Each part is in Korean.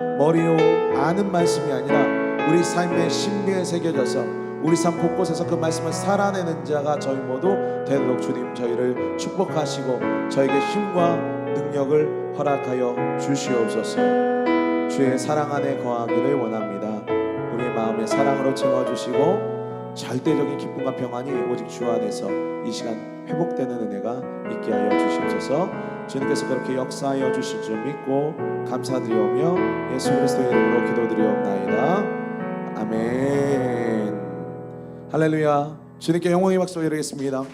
머리로 아는 말씀이 아니라 우리 삶의 심리에 새겨져서 우리 삶 곳곳에서 그 말씀을 살아내는 자가 저희 모두 되도록 주님 저희를 축복하시고 저에게 힘과 능력을 허락하여 주시옵소서. 주의 사랑 안에 거하기를 원합니다. 우리의 마음에 사랑으로 채워주시고 절대적인 기쁨과 평안이 오직 주 안에서 이 시간 회복되는 은혜가 있게 하여 주시옵소서. 주님께서 그렇게 역사하여 주실 줄 믿고 감사드리오며 예수 그리스도의 이름으로 기도드리옵나이다. 아멘. 할렐루야. 주님께 영광의 박수 드리겠습니다.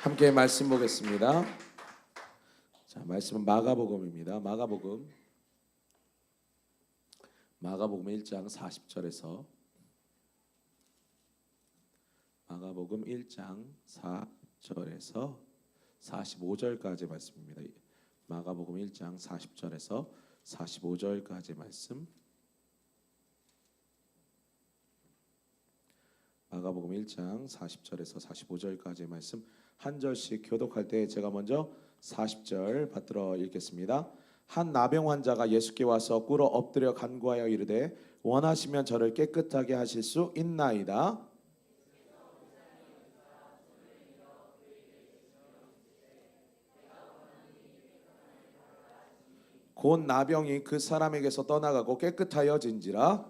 함께 말씀 보겠습니다. 자, 말씀은 마가복음입니다. 마가복음 마가복음 1장 40절에서 마가복음 1장 4절에서 45절까지 말씀입니다. 마가복음 1장 40절에서 45절까지 말씀. 마가복음 1장 40절에서 45절까지 말씀 한 절씩 교독할 때 제가 먼저 40절 받들어 읽겠습니다. 한 나병 환자가 예수께 와서 꿇어 엎드려 간구하여 이르되 원하시면 저를 깨끗하게 하실 수 있나이다. 곧 나병이 그 사람에게서 떠나가고 깨끗하여진지라.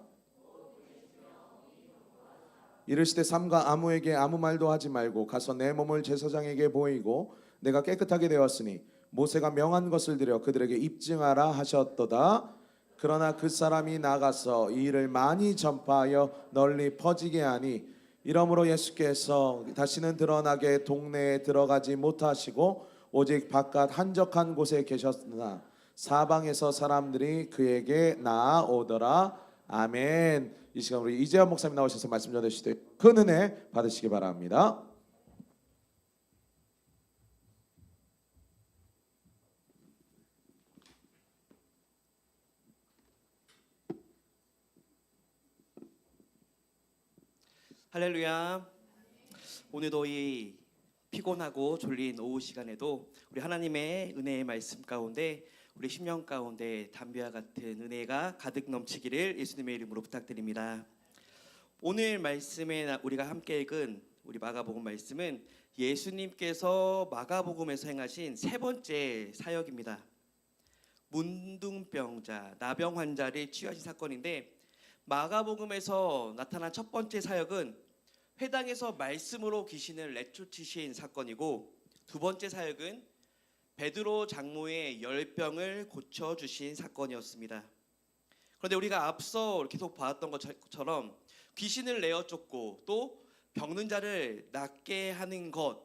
이르시되 삼가 아무에게 아무 말도 하지 말고 가서 내 몸을 제사장에게 보이고 내가 깨끗하게 되었으니 모세가 명한 것을 들여 그들에게 입증하라 하셨도다. 그러나 그 사람이 나가서 이 일을 많이 전파하여 널리 퍼지게 하니 이러므로 예수께서 다시는 드러나게 동네에 들어가지 못하시고 오직 바깥 한적한 곳에 계셨으나 사방에서 사람들이 그에게 나아오더라 아멘. 이 시간 우리 이재현 목사님 나오셔서 말씀 전해주실 때큰 은혜 받으시기 바랍니다. 할렐루야. 오늘도 이 피곤하고 졸린 오후 시간에도 우리 하나님의 은혜의 말씀 가운데 우리 심령 가운데 담비와 같은 은혜가 가득 넘치기를 예수님의 이름으로 부탁드립니다. 오늘 말씀에 나- 우리가 함께 읽은 우리 마가복음 말씀은 예수님께서 마가복음에서 행하신 세 번째 사역입니다. 문둥병자, 나병 환자를 치유하신 사건인데 마가복음에서 나타난 첫 번째 사역은 회당에서 말씀으로 귀신을 내쫓으신 사건이고 두 번째 사역은 베드로 장로의 열병을 고쳐 주신 사건이었습니다. 그런데 우리가 앞서 계속 봤던 것처럼 귀신을 내어 쫓고 또 병든 자를 낫게 하는 것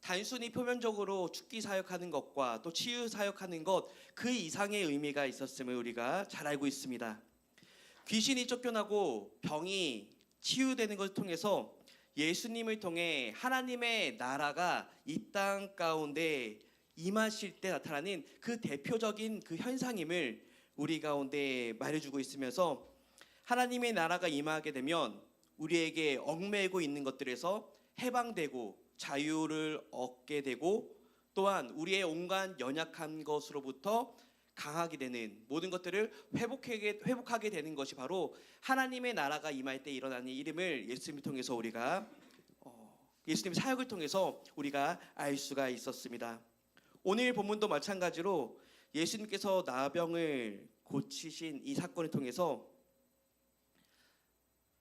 단순히 표면적으로 죽기 사역하는 것과 또 치유 사역하는 것 그 이상의 의미가 있었음을 우리가 잘 알고 있습니다. 귀신이 쫓겨나고 병이 치유되는 것을 통해서 예수님을 통해 하나님의 나라가 이 땅 가운데 임하실 때 나타나는 그 대표적인 그 현상임을 우리 가운데 말해주고 있으면서 하나님의 나라가 임하게 되면 우리에게 얽매이고 있는 것들에서 해방되고 자유를 얻게 되고 또한 우리의 온갖 연약한 것으로부터 강하게 되는 모든 것들을 회복하게 회복하게 되는 것이 바로 하나님의 나라가 임할 때 일어나는 이름을 예수님을 통해서 우리가 어, 예수님 사역을 통해서 우리가 알 수가 있었습니다. 오늘 본문도 마찬가지로 예수님께서 나병을 고치신 이 사건을 통해서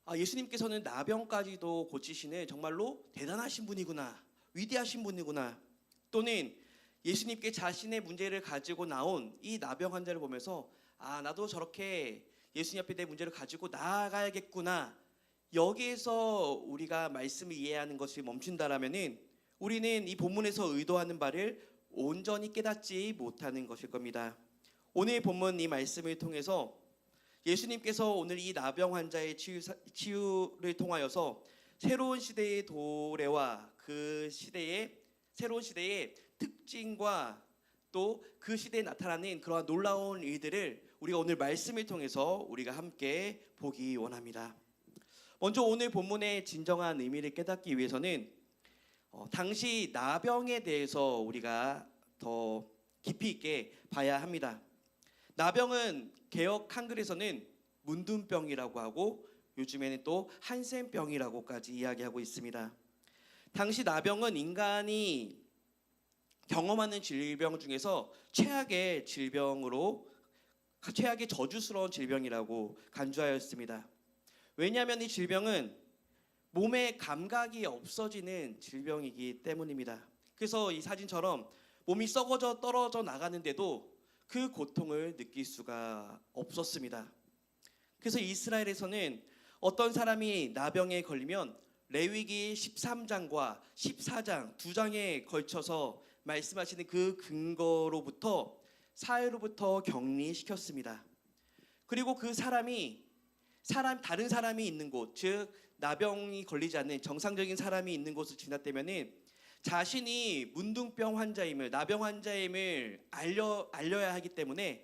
아, 예수님께서는 나병까지도 고치시는 정말로 대단하신 분이구나, 위대하신 분이구나. 또는 예수님께 자신의 문제를 가지고 나온 이 나병 환자를 보면서 아 나도 저렇게 예수님 앞에 내 문제를 가지고 나아가야겠구나. 여기에서 우리가 말씀을 이해하는 것이 멈춘다라면은 우리는 이 본문에서 의도하는 바를 온전히 깨닫지 못하는 것일 겁니다. 오늘 본문 이 말씀을 통해서 예수님께서 오늘 이 나병 환자의 치유, 치유 를 통하여서 새로운 시대의 도래와 그 시대의 새로운 시대의 특징과 또 그 시대에 나타나는 그러한 놀라운 일들을 우리가 오늘 말씀을 통해서 우리가 함께 보기 원합니다. 먼저 오늘 본문의 진정한 의미를 깨닫기 위해서는 어, 당시 나병에 대해서 우리가 더 깊이 있게 봐야 합니다. 나병은 개혁 한글에서는 문둥병이라고 하고 요즘에는 또 한센병이라고까지 이야기하고 있습니다. 당시 나병은 인간이 경험하는 질병 중에서 최악의 질병으로 최악의 저주스러운 질병이라고 간주하였습니다. 왜냐하면 이 질병은 몸의 감각이 없어지는 질병이기 때문입니다. 그래서 이 사진처럼 몸이 썩어져 떨어져 나가는데도 그 고통을 느낄 수가 없었습니다. 그래서 이스라엘에서는 어떤 사람이 나병에 걸리면 레위기 13장과 14장 두 장에 걸쳐서 말씀하시는 그 근거로부터 사회로부터 격리시켰습니다. 그리고 그 사람이 사람 다른 사람이 있는 곳, 즉 나병이 걸리지 않는 정상적인 사람이 있는 곳을 지났다면은 자신이 문둥병 환자임을 나병 환자임을 알려 알려야 하기 때문에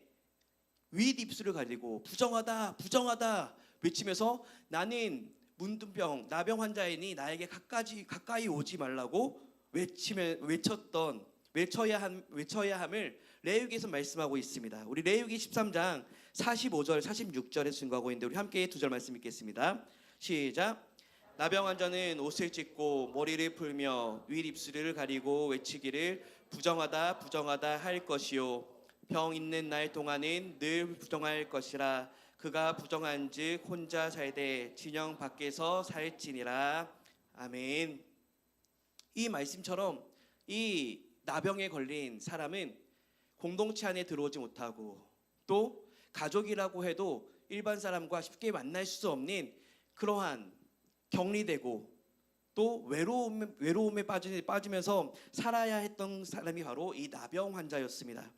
윗 입술을 가리고 부정하다 부정하다 외치면서 나는 문둥병 나병 환자이니 나에게 가까이 가까이 오지 말라고 외치면 외쳤던 외쳐야 함 외쳐야 함을 레위기에서 말씀하고 있습니다. 우리 레위기 13장 45절 46절에 증거하고 있는데 우리 함께 두 절 말씀 읽겠습니다. 시작. 나병 환자는 옷을 찢고 머리를 풀며 윗 입술을 가리고 외치기를 부정하다 부정하다 할 것이요. 병 있는 날 동안은 늘 부정할 것이라. 그가 부정한즉 혼자 살되 진영 밖에서 살지니라. 아멘. 이 말씀처럼 이 나병에 걸린 사람은 공동체 안에 들어오지 못하고 또 가족이라고 해도 일반 사람과 쉽게 만날 수 없는 그러한 격리되고 또 외로움, 외로움에 빠지, 빠지면서 살아야 했던 사람이 바로 이 나병 환자였습니다.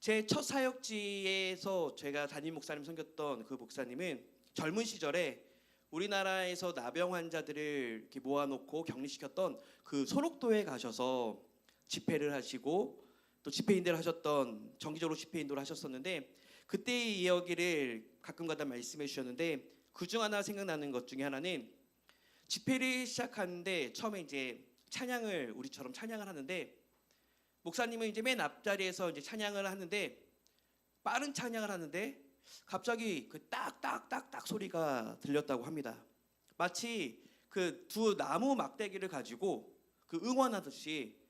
제 첫 사역지에서 제가 담임 목사님 섬겼던 그 목사님은 젊은 시절에 우리나라에서 나병 환자들을 이렇게 모아놓고 격리시켰던 그 소록도에 가셔서 집회를 하시고 또 집회인들을 하셨던 정기적으로 집회인도를 하셨었는데 그때의 이야기를 가끔가다 말씀해 주셨는데 그중 하나 생각나는 것 중에 하나는 집회를 시작하는데 처음에 이제 찬양을 우리처럼 찬양을 하는데 목사님은 이제 맨 앞자리에서 이제 찬양을 하는데 빠른 찬양을 하는데 갑자기 그 딱딱딱딱 소리가 들렸다고 합니다. 마치 그 두 나무 막대기를 가지고 그 응원하듯이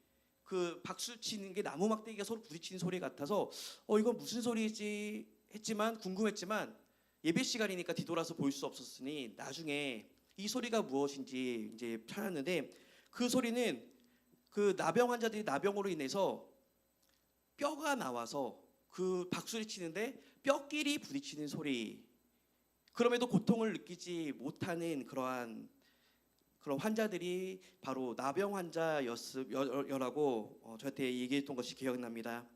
그 박수 치는 게 나무 막대기가 서로 부딪히는 소리 같아서 어 이건 무슨 소리지 했지만 궁금했지만 예배 시간이니까 뒤돌아서 볼 수 없었으니 나중에 이 소리가 무엇인지 이제 찾았는데 그 소리는 그 나병 환자들이 나병으로 인해서 뼈가 나와서 그 박수를 치는데 뼈끼리 부딪히는 소리. 그럼에도 고통을 느끼지 못하는 그러한 그런 환자들이 바로 나병 환자였라고 어, 저한테 얘기했던 것이 기억납니다.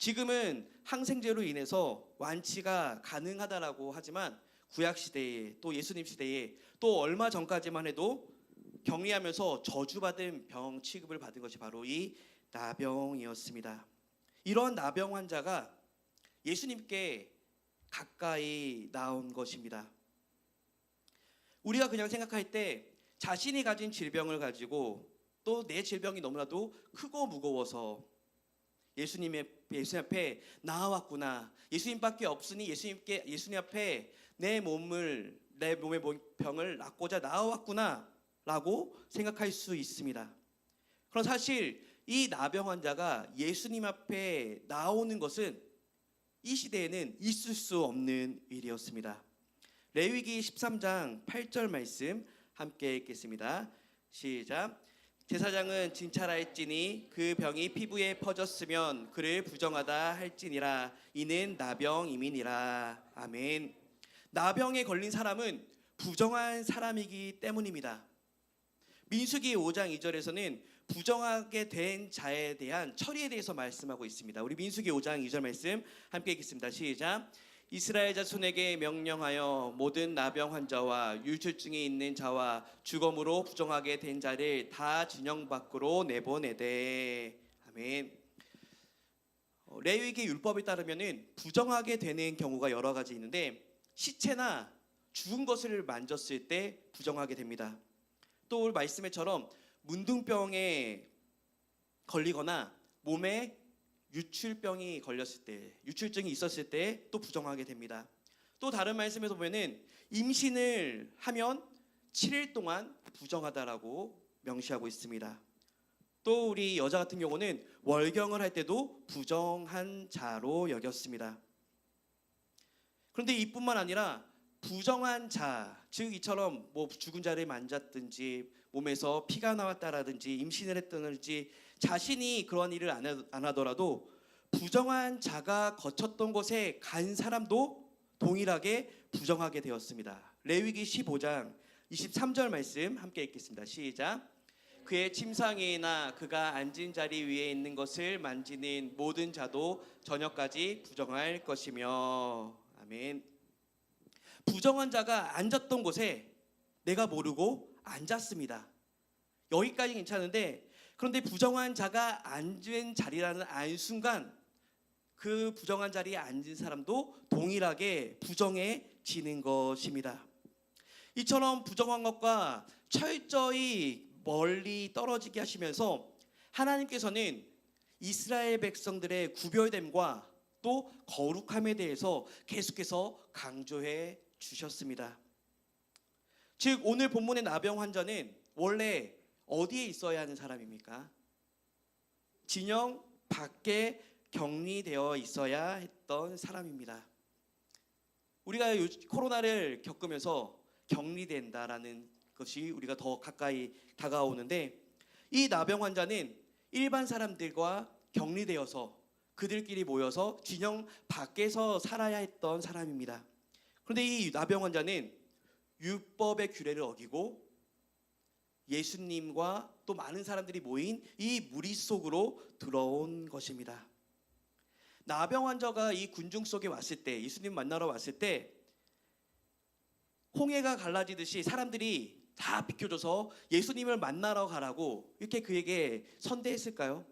지금은 항생제로 인해서 완치가 가능하다라고 하지만 구약 시대에 또 예수님 시대에 또 얼마 전까지만 해도 격리하면서 저주받은 병 취급을 받은 것이 바로 이 나병이었습니다. 이런 나병 환자가 예수님께 가까이 나온 것입니다. 우리가 그냥 생각할 때 자신이 가진 질병을 가지고 또 내 질병이 너무나도 크고 무거워서 예수님의 예수님 앞에 나와왔구나. 예수님밖에 없으니 예수님께 예수님 앞에 내 몸을 내 몸의 병을 낫고자 나와왔구나라고 생각할 수 있습니다. 그럼 사실 이 나병 환자가 예수님 앞에 나오는 것은 이 시대에는 있을 수 없는 일이었습니다. 레위기 13장 8절 말씀 함께 읽겠습니다. 시작. 제사장은 진찰할지니 그 병이 피부에 퍼졌으면 그를 부정하다 할지니라 이는 나병이민이라 아멘. 나병에 걸린 사람은 부정한 사람이기 때문입니다. 민수기 5장 2절에서는 부정하게 된 자에 대한 처리에 대해서 말씀하고 있습니다. 우리 민수기 5장 2절 말씀 함께 읽겠습니다. 시작. 이스라엘 자손에게 명령하여 모든 나병 환자와 유출증이 있는 자와 주검으로 부정하게 된 자를 다 진영 밖으로 내보내되 아멘. 어, 레위기 율법에 따르면은 부정하게 되는 경우가 여러 가지 있는데 시체나 죽은 것을 만졌을 때 부정하게 됩니다. 또 말씀에처럼 문둥병에 걸리거나 몸에 유출병이 걸렸을 때, 유출증이 있었을 때 또 부정하게 됩니다. 또 다른 말씀에서 보면은 임신을 하면 7일 동안 부정하다라고 명시하고 있습니다. 또 우리 여자 같은 경우는 월경을 할 때도 부정한 자로 여겼습니다. 그런데 이뿐만 아니라 부정한 자, 즉 이처럼 뭐 죽은 자를 만졌든지 몸에서 피가 나왔다라든지 임신을 했다든지 자신이 그런 일을 안, 하더라도 부정한 자가 거쳤던 곳에 간 사람도 동일하게 부정하게 되었습니다. 레위기 15장 23절 말씀 함께 읽겠습니다. 시작. 그의 침상이나 그가 앉은 자리 위에 있는 것을 만지는 모든 자도 저녁까지 부정할 것이며 아멘. 부정한 자가 앉았던 곳에 내가 모르고 앉았습니다. 여기까지 괜찮은데 그런데 부정한 자가 앉은 자리라는 안 순간 그 부정한 자리에 앉은 사람도 동일하게 부정해지는 것입니다. 이처럼 부정한 것과 철저히 멀리 떨어지게 하시면서 하나님께서는 이스라엘 백성들의 구별됨과 또 거룩함에 대해서 계속해서 강조해 주셨습니다. 즉 오늘 본문의 나병 환자는 원래 어디에 있어야 하는 사람입니까? 진영 밖에 격리되어 있어야 했던 사람입니다. 우리가 요- 코로나를 겪으면서 격리된다라는 것이 우리가 더 가까이 다가오는데 이 나병 환자는 일반 사람들과 격리되어서 그들끼리 모여서 진영 밖에서 살아야 했던 사람입니다. 그런데 이 나병 환자는 율법의 규례를 어기고 예수님과 또 많은 사람들이 모인 이 무리 속으로 들어온 것입니다. 나병 환자가 이 군중 속에 왔을 때 예수님 만나러 왔을 때 홍해가 갈라지듯이 사람들이 다 비켜줘서 예수님을 만나러 가라고 이렇게 그에게 선대했을까요?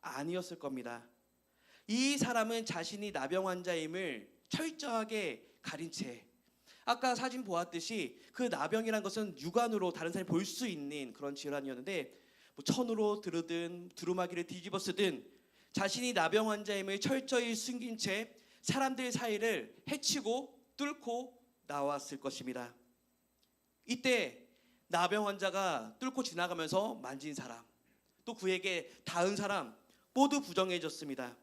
아니었을 겁니다. 이 사람은 자신이 나병 환자임을 철저하게 가린 채 아까 사진 보았듯이 그 나병이란 것은 육안으로 다른 사람이 볼 수 있는 그런 질환이었는데 뭐 천으로 들으든 두루마기를 뒤집어 쓰든 자신이 나병 환자임을 철저히 숨긴 채 사람들 사이를 해치고 뚫고 나왔을 것입니다. 이때 나병 환자가 뚫고 지나가면서 만진 사람, 또 그에게 닿은 사람 모두 부정해졌습니다.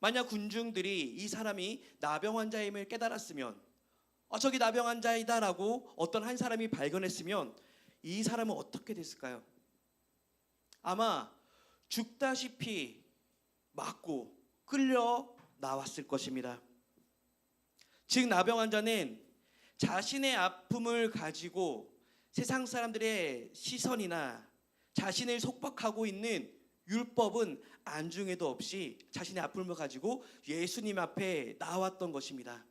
만약 군중들이 이 사람이 나병 환자임을 깨달았으면, 어, 저기 나병 환자이다라고 어떤 한 사람이 발견했으면 이 사람은 어떻게 됐을까요? 아마 죽다시피 맞고 끌려 나왔을 것입니다. 즉 나병 환자는 자신의 아픔을 가지고 세상 사람들의 시선이나 자신을 속박하고 있는 율법은 안중에도 없이 자신의 아픔을 가지고 예수님 앞에 나왔던 것입니다.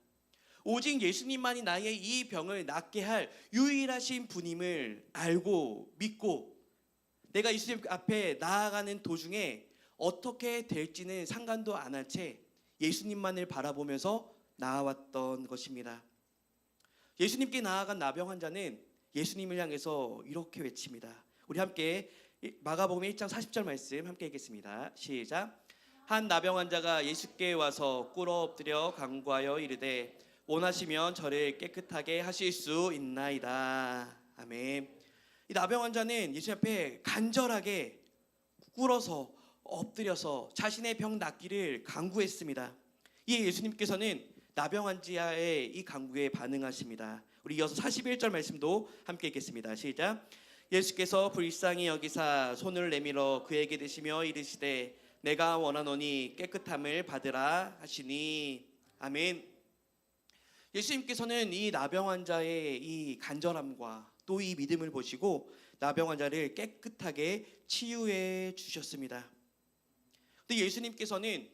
오직 예수님만이 나의 이 병을 낫게 할 유일하신 분임을 알고 믿고 내가 예수님 앞에 나아가는 도중에 어떻게 될지는 상관도 안 할 채 예수님만을 바라보면서 나아왔던 것입니다. 예수님께 나아간 나병 환자는 예수님을 향해서 이렇게 외칩니다. 우리 함께 마가복음 1장 40절 말씀 함께 읽겠습니다. 시작. 한 나병 환자가 예수께 와서 꿇어 엎드려 간구하여 이르되 원하시면 저를 깨끗하게 하실 수 있나이다. 아멘. 이 나병 환자는 예수 앞에 간절하게 꿇어서 엎드려서 자신의 병 낫기를 간구했습니다. 이에 예수님께서는 나병 환자의 이 간구에 반응하십니다. 우리 이어서 41절 말씀도 함께 읽겠습니다. 시작. 예수께서 불쌍히 여기사 손을 내밀어 그에게 드시며 이르시되 내가 원하노니 깨끗함을 받으라 하시니 아멘. 예수님께서는 이 나병 환자의 이 간절함과 또 이 믿음을 보시고 나병 환자를 깨끗하게 치유해 주셨습니다. 근데 예수님께서는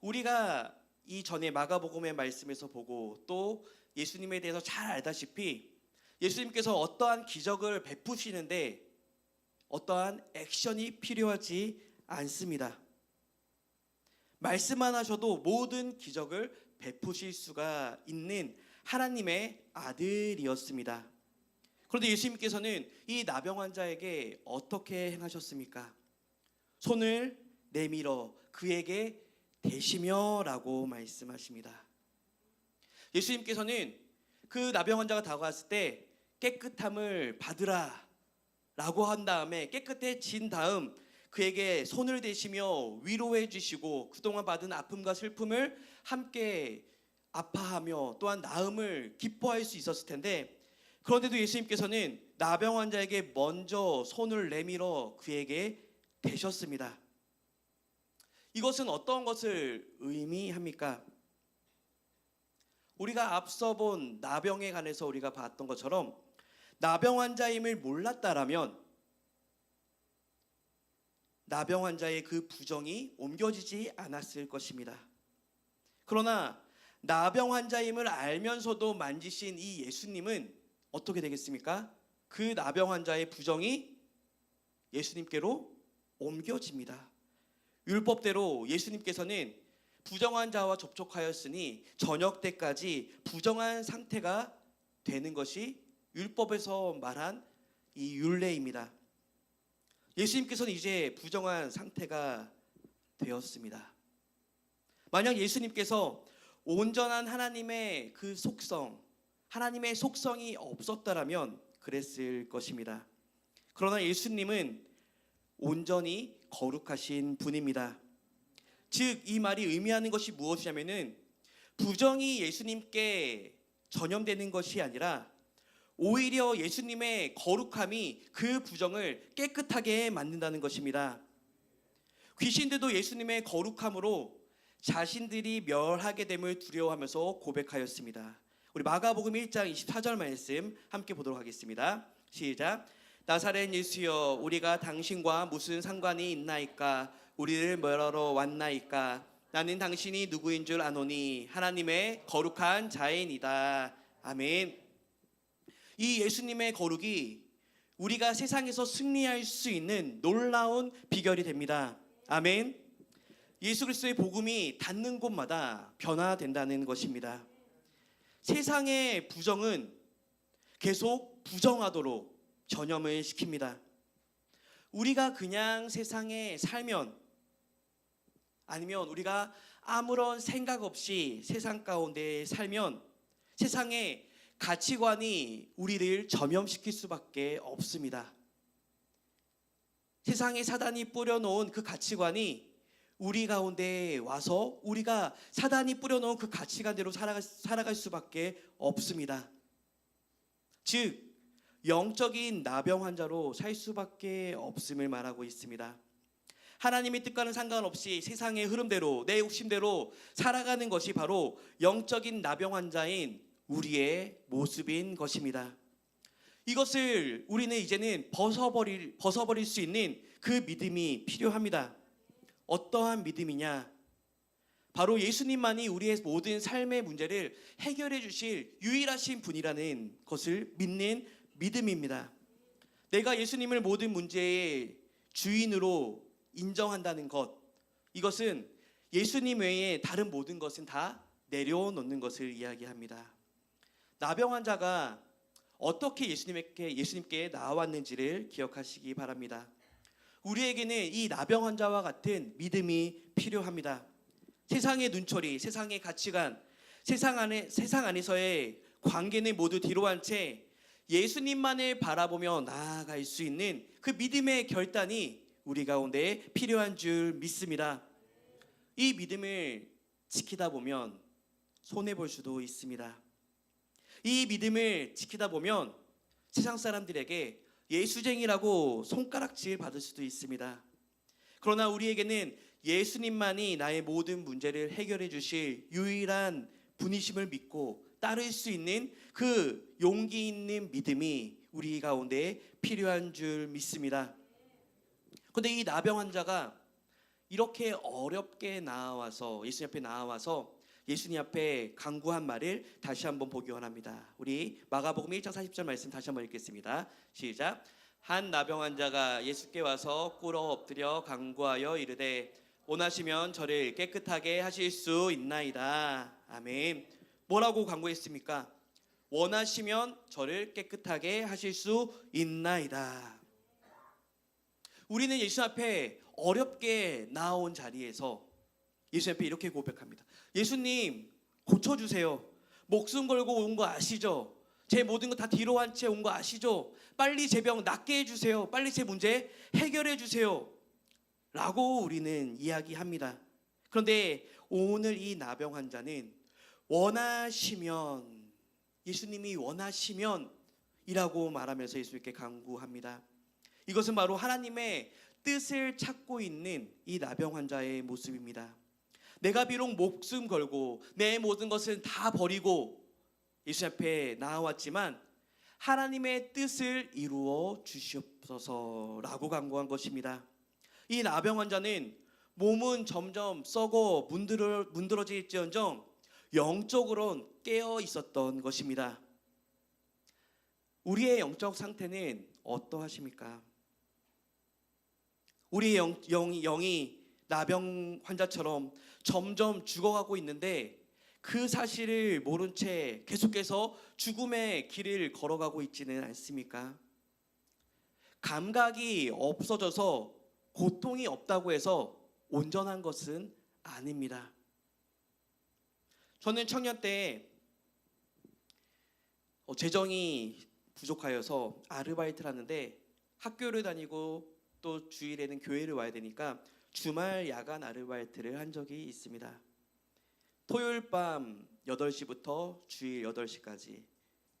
우리가 이 전에 마가복음의 말씀에서 보고 또 예수님에 대해서 잘 알다시피 예수님께서 어떠한 기적을 베푸시는데 어떠한 액션이 필요하지 않습니다. 말씀만 하셔도 모든 기적을 베푸실 수가 있는 하나님의 아들이었습니다. 그런데 예수님께서는 이 나병 환자에게 어떻게 행하셨습니까? 손을 내밀어 그에게 대시며라고 말씀하십니다. 예수님께서는 그 나병 환자가 다가왔을 때 깨끗함을 받으라 라고 한 다음에 깨끗해진 다음 그에게 손을 대시며 위로해 주시고 그동안 받은 아픔과 슬픔을 함께 아파하며 또한 나음을 기뻐할 수 있었을 텐데 그런데도 예수님께서는 나병 환자에게 먼저 손을 내밀어 그에게 대셨습니다. 이것은 어떤 것을 의미합니까? 우리가 앞서 본 나병에 관해서 우리가 봤던 것처럼 나병 환자임을 몰랐다라면 나병 환자의 그 부정이 옮겨지지 않았을 것입니다. 그러나 나병 환자임을 알면서도 만지신 이 예수님은 어떻게 되겠습니까? 그 나병 환자의 부정이 예수님께로 옮겨집니다. 율법대로 예수님께서는 부정한 자와 접촉하였으니 저녁 때까지 부정한 상태가 되는 것이 율법에서 말한 이 율례입니다. 예수님께서는 이제 부정한 상태가 되었습니다. 만약 예수님께서 온전한 하나님의 그 속성, 하나님의 속성이 없었다라면 그랬을 것입니다. 그러나 예수님은 온전히 거룩하신 분입니다. 즉, 이 말이 의미하는 것이 무엇이냐면은 부정이 예수님께 전염되는 것이 아니라 오히려 예수님의 거룩함이 그 부정을 깨끗하게 만든다는 것입니다. 귀신들도 예수님의 거룩함으로 자신들이 멸하게 됨을 두려워하면서 고백하였습니다. 우리 마가복음 1장 24절 말씀 함께 보도록 하겠습니다. 시작. 나사렛 예수여 우리가 당신과 무슨 상관이 있나이까 우리를 멸하러 왔나이까 나는 당신이 누구인 줄 아노니 하나님의 거룩한 자인이다. 아멘. 이 예수님의 거룩이 우리가 세상에서 승리할 수 있는 놀라운 비결이 됩니다. 아멘. 예수 그리스도의 복음이 닿는 곳마다 변화된다는 것입니다. 세상의 부정은 계속 부정하도록 전염을 시킵니다. 우리가 그냥 세상에 살면 아니면 우리가 아무런 생각 없이 세상 가운데 살면 세상에 가치관이 우리를 점염시킬 수밖에 없습니다. 세상에 사단이 뿌려놓은 그 가치관이 우리 가운데 와서 우리가 사단이 뿌려놓은 그 가치관대로 살아갈, 살아갈 수밖에 없습니다. 즉 영적인 나병 환자로 살 수밖에 없음을 말하고 있습니다. 하나님의 뜻과는 상관없이 세상의 흐름대로 내 욕심대로 살아가는 것이 바로 영적인 나병 환자인 우리의 모습인 것입니다. 이것을 우리는 이제는 벗어버릴 벗어버릴 수 있는 그 믿음이 필요합니다. 어떠한 믿음이냐? 바로 예수님만이 우리의 모든 삶의 문제를 해결해 주실 유일하신 분이라는 것을 믿는 믿음입니다. 내가 예수님을 모든 문제의 주인으로 인정한다는 것, 이것은 예수님 외에 다른 모든 것은 다 내려놓는 것을 이야기합니다. 나병 환자가 어떻게 예수님께 예수님께 나왔는지를 기억하시기 바랍니다. 우리에게는 이 나병 환자와 같은 믿음이 필요합니다. 세상의 눈초리, 세상의 가치관, 세상 안에 세상 안에서의 관계는 모두 뒤로 한 채 예수님만을 바라보며 나아갈 수 있는 그 믿음의 결단이 우리 가운데 필요한 줄 믿습니다. 이 믿음을 지키다 보면 손해 볼 수도 있습니다. 이 믿음을 지키다 보면 세상 사람들에게 예수쟁이라고 손가락질 받을 수도 있습니다. 그러나 우리에게는 예수님만이 나의 모든 문제를 해결해 주실 유일한 분이심을 믿고 따를 수 있는 그 용기 있는 믿음이 우리 가운데 필요한 줄 믿습니다. 근데 이 나병 환자가 이렇게 어렵게 나와서 예수님 앞에 나와서 예수님 앞에 강구한 말을 다시 한번 보기 원합니다. 우리 마가복음 1장 40절 말씀 다시 한번 읽겠습니다. 시작. 한 나병 환자가 예수께 와서 꿇어 엎드려 강구하여 이르되 원하시면 저를 깨끗하게 하실 수 있나이다. 아멘. 뭐라고 강구했습니까? 원하시면 저를 깨끗하게 하실 수 있나이다. 우리는 예수 앞에 어렵게 나온 자리에서 예수 앞에 이렇게 고백합니다. 예수님 고쳐주세요. 목숨 걸고 온 거 아시죠? 제 모든 거 다 뒤로 한 채 온 거 아시죠? 빨리 제 병 낫게 해주세요. 빨리 제 문제 해결해 주세요. 라고 우리는 이야기합니다. 그런데 오늘 이 나병 환자는 원하시면 예수님이 원하시면 이라고 말하면서 예수님께 강구합니다. 이것은 바로 하나님의 뜻을 찾고 있는 이 나병 환자의 모습입니다. 내가 비록 목숨 걸고 내 모든 것은 다 버리고 예수 앞에 나와왔지만 하나님의 뜻을 이루어 주시옵소서라고 강구한 것입니다. 이 나병 환자는 몸은 점점 썩어 문드러, 문드러질지언정 영적으로는 깨어 있었던 것입니다. 우리의 영적 상태는 어떠하십니까? 우리의 영, 영, 영이 나병 환자처럼 점점 죽어가고 있는데 그 사실을 모른 채 계속해서 죽음의 길을 걸어가고 있지는 않습니까? 감각이 없어져서 고통이 없다고 해서 온전한 것은 아닙니다. 저는 청년 때 어, 재정이 부족하여서 아르바이트를 하는데 학교를 다니고 또 주일에는 교회를 와야 되니까 주말 야간 아르바이트를 한 적이 있습니다. 토요일 밤 8시부터 주일 8시까지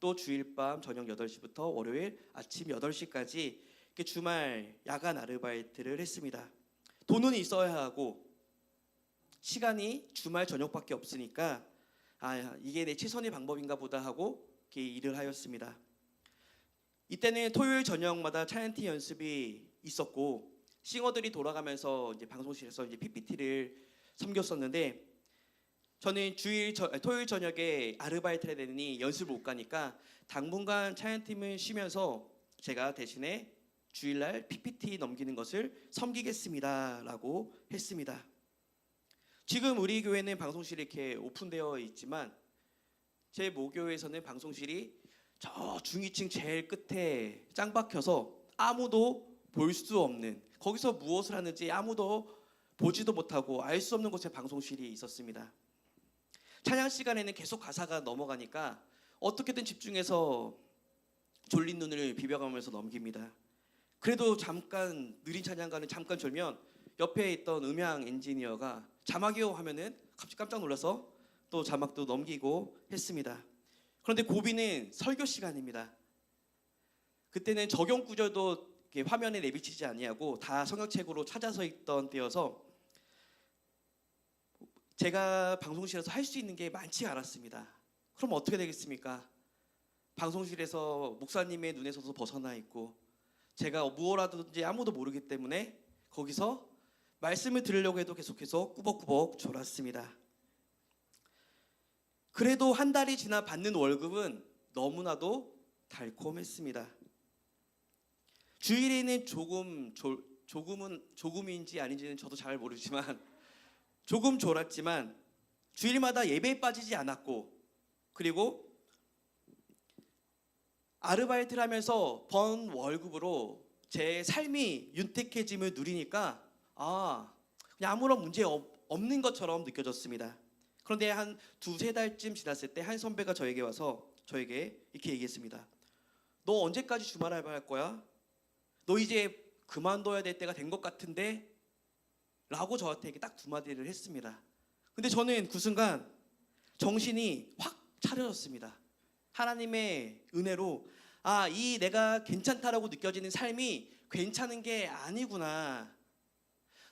또 주일 밤 저녁 8시부터 월요일 아침 8시까지 이렇게 주말 야간 아르바이트를 했습니다. 돈은 있어야 하고 시간이 주말 저녁밖에 없으니까 아 이게 내 최선의 방법인가 보다 하고 일을 하였습니다. 이때는 토요일 저녁마다 차연티 연습이 있었고 싱어들이 돌아가면서 이제 방송실에서 이제 PPT를 섬겼었는데 저는 주일 저, 토요일 저녁에 아르바이트를 해야 되니 연습을 못 가니까 당분간 차연팀은 쉬면서 제가 대신에 주일날 PPT 넘기는 것을 섬기겠습니다라고 했습니다. 지금 우리 교회는 방송실이 이렇게 오픈되어 있지만 제 모교에서는 방송실이 저 중위층 제일 끝에 짱 박혀서 아무도 볼 수 없는 거기서 무엇을 하는지 아무도 보지도 못하고 알 수 없는 곳에 방송실이 있었습니다. 찬양 시간에는 계속 가사가 넘어가니까 어떻게든 집중해서 졸린 눈을 비벼가면서 넘깁니다. 그래도 잠깐 느린 찬양가는 잠깐 졸면 옆에 있던 음향 엔지니어가 자막이요 하면은 갑자기 깜짝 놀라서 또 자막도 넘기고 했습니다. 그런데 고비는 설교 시간입니다. 그때는 적용 구절도 화면에 내비치지 아니하고 다 성경책으로 찾아서 있던 때여서 제가 방송실에서 할 수 있는 게 많지 않았습니다. 그럼 어떻게 되겠습니까? 방송실에서 목사님의 눈에서도 벗어나 있고 제가 무엇 하든지 아무도 모르기 때문에 거기서 말씀을 들으려고 해도 계속해서 꾸벅꾸벅 졸았습니다. 그래도 한 달이 지나 받는 월급은 너무나도 달콤했습니다. 주일에는 조금 졸, 조금은 조금인지 아닌지는 저도 잘 모르지만 조금 졸았지만 주일마다 예배에 빠지지 않았고 그리고 아르바이트를 하면서 번 월급으로 제 삶이 윤택해짐을 누리니까 아 그냥 아무런 문제 없- 없는 것처럼 느껴졌습니다. 그런데 한 두세 달쯤 지났을 때 한 선배가 저에게 와서 저에게 이렇게 얘기했습니다. 너 언제까지 주말 알바 할 거야? 너 이제 그만둬야 될 때가 된 것 같은데? 라고 저한테 딱 두 마디를 했습니다. 근데 저는 그 순간 정신이 확 차려졌습니다. 하나님의 은혜로 아, 이 내가 괜찮다라고 느껴지는 삶이 괜찮은 게 아니구나.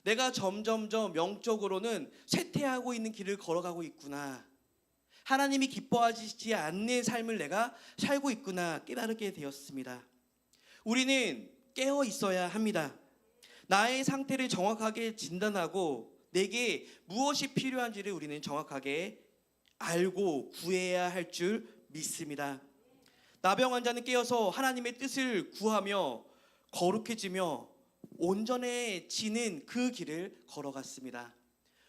내가 점점점 영적으로는 쇠퇴하고 있는 길을 걸어가고 있구나. 하나님이 기뻐하시지 않는 삶을 내가 살고 있구나 깨달게 되었습니다. 우리는 깨어 있어야 합니다. 나의 상태를 정확하게 진단하고 내게 무엇이 필요한지를 우리는 정확하게 알고 구해야 할 줄 믿습니다. 나병 환자는 깨어서 하나님의 뜻을 구하며 거룩해지며 온전해지는 그 길을 걸어갔습니다.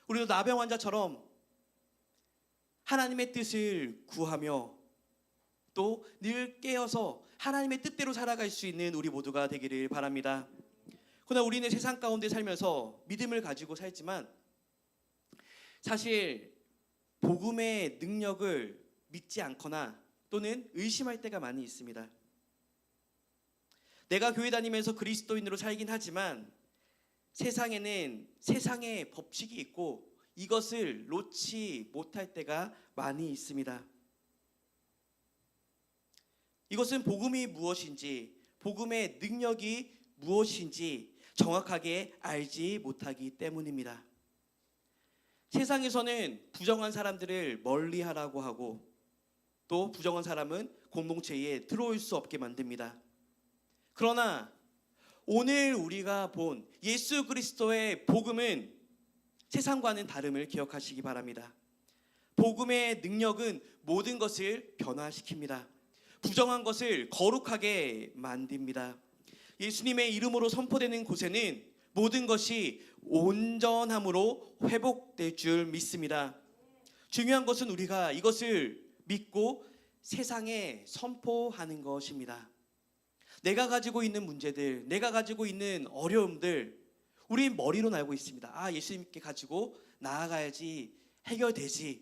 우리도 나병 환자처럼 하나님의 뜻을 구하며 또 늘 깨어서 하나님의 뜻대로 살아갈 수 있는 우리 모두가 되기를 바랍니다. 그러나 우리는 세상 가운데 살면서 믿음을 가지고 살지만 사실 복음의 능력을 믿지 않거나 또는 의심할 때가 많이 있습니다. 내가 교회 다니면서 그리스도인으로 살긴 하지만 세상에는 세상의 법칙이 있고 이것을 놓지 못할 때가 많이 있습니다. 이것은 복음이 무엇인지, 복음의 능력이 무엇인지 정확하게 알지 못하기 때문입니다. 세상에서는 부정한 사람들을 멀리 하라고 하고 또 부정한 사람은 공동체에 들어올 수 없게 만듭니다. 그러나 오늘 우리가 본 예수 그리스도의 복음은 세상과는 다름을 기억하시기 바랍니다. 복음의 능력은 모든 것을 변화시킵니다. 부정한 것을 거룩하게 만듭니다. 예수님의 이름으로 선포되는 곳에는 모든 것이 온전함으로 회복될 줄 믿습니다. 중요한 것은 우리가 이것을 믿고 세상에 선포하는 것입니다. 내가 가지고 있는 문제들, 내가 가지고 있는 어려움들, 우리 머리로 알고 있습니다. 아, 예수님께 가지고 나아가야지 해결되지.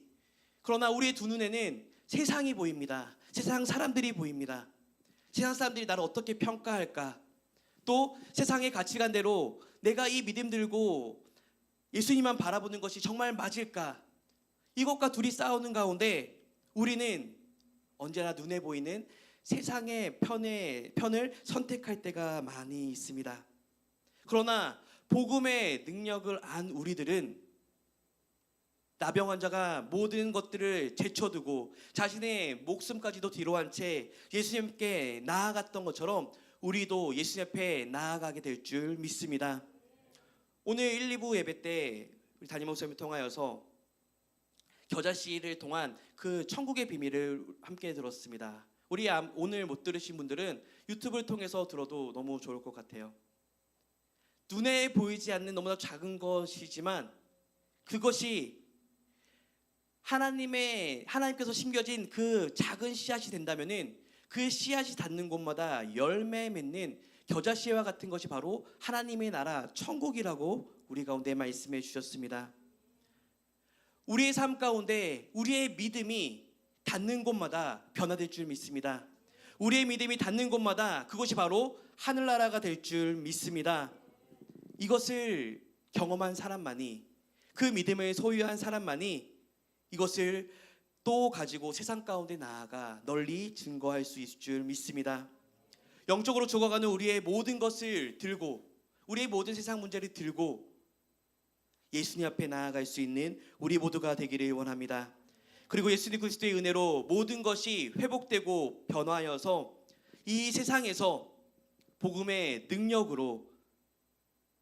그러나 우리의 두 눈에는 세상이 보입니다. 세상 사람들이 보입니다. 세상 사람들이 나를 어떻게 평가할까? 또 세상의 가치관대로 내가 이 믿음 들고 예수님만 바라보는 것이 정말 맞을까? 이것과 둘이 싸우는 가운데 우리는 언제나 눈에 보이는 세상의 편에, 편을 선택할 때가 많이 있습니다. 그러나 복음의 능력을 안 우리들은 나병 환자가 모든 것들을 제쳐두고 자신의 목숨까지도 뒤로 한 채 예수님께 나아갔던 것처럼 우리도 예수님 앞에 나아가게 될 줄 믿습니다. 오늘 1, 2부 예배 때 우리 담임 목사님 통하여서 겨자씨를 통한 그 천국의 비밀을 함께 들었습니다. 우리 암- 오늘 못 들으신 분들은 유튜브를 통해서 들어도 너무 좋을 것 같아요. 눈에 보이지 않는 너무나 작은 것이지만 그것이 하나님의 하나님께서 심겨진 그 작은 씨앗이 된다면은 그 씨앗이 닿는 곳마다 열매 맺는 겨자씨와 같은 것이 바로 하나님의 나라 천국이라고 우리 가운데 말씀해 주셨습니다. 우리의 삶 가운데 우리의 믿음이 닿는 곳마다 변화될 줄 믿습니다. 우리의 믿음이 닿는 곳마다 그것이 바로 하늘나라가 될 줄 믿습니다. 이것을 경험한 사람만이 그 믿음을 소유한 사람만이 이것을 또 가지고 세상 가운데 나아가 널리 증거할 수 있을 줄 믿습니다. 영적으로 죽어가는 우리의 모든 것을 들고 우리의 모든 세상 문제를 들고 예수님 앞에 나아갈 수 있는 우리 모두가 되기를 원합니다. 그리고 예수님 그리스도의 은혜로 모든 것이 회복되고 변화하여서 이 세상에서 복음의 능력으로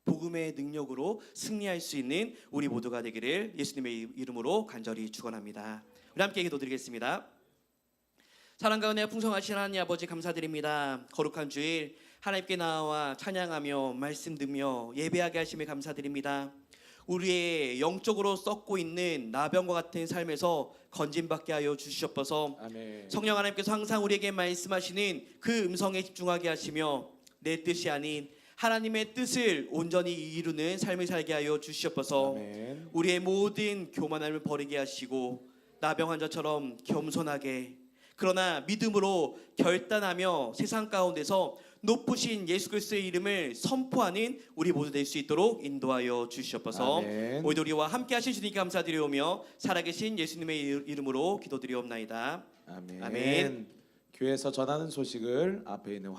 복음의 능력으로 승리할 수 있는 우리 모두가 되기를 예수님의 이름으로 간절히 축원합니다. 우리 함께 기도드리겠습니다. 사랑 가운데 풍성하신 하나님 아버지 감사드립니다. 거룩한 주일 하나님께 나와 찬양하며 말씀 듣며 예배하게 하심에 감사드립니다. 우리의 영적으로 썩고 있는 나병과 같은 삶에서 건진받게 하여 주시옵소서. 아멘. 성령 하나님께서 항상 우리에게 말씀하시는 그 음성에 집중하게 하시며 내 뜻이 아닌 하나님의 뜻을 온전히 이루는 삶을 살게 하여 주시옵소서. 아멘. 우리의 모든 교만함을 버리게 하시고 나병 환자처럼 겸손하게 그러나 믿음으로 결단하며 세상 가운데서 높으신 예수 그리스도의 이름을 선포하는 우리 모두 될 수 있도록 인도하여 주시옵소서. 오늘 우리와 함께 하신 주님께 감사드리오며 살아계신 예수님의 이름으로 기도드리옵나이다. 아멘. 아멘. 교회에서 전하는 소식을 앞에 있는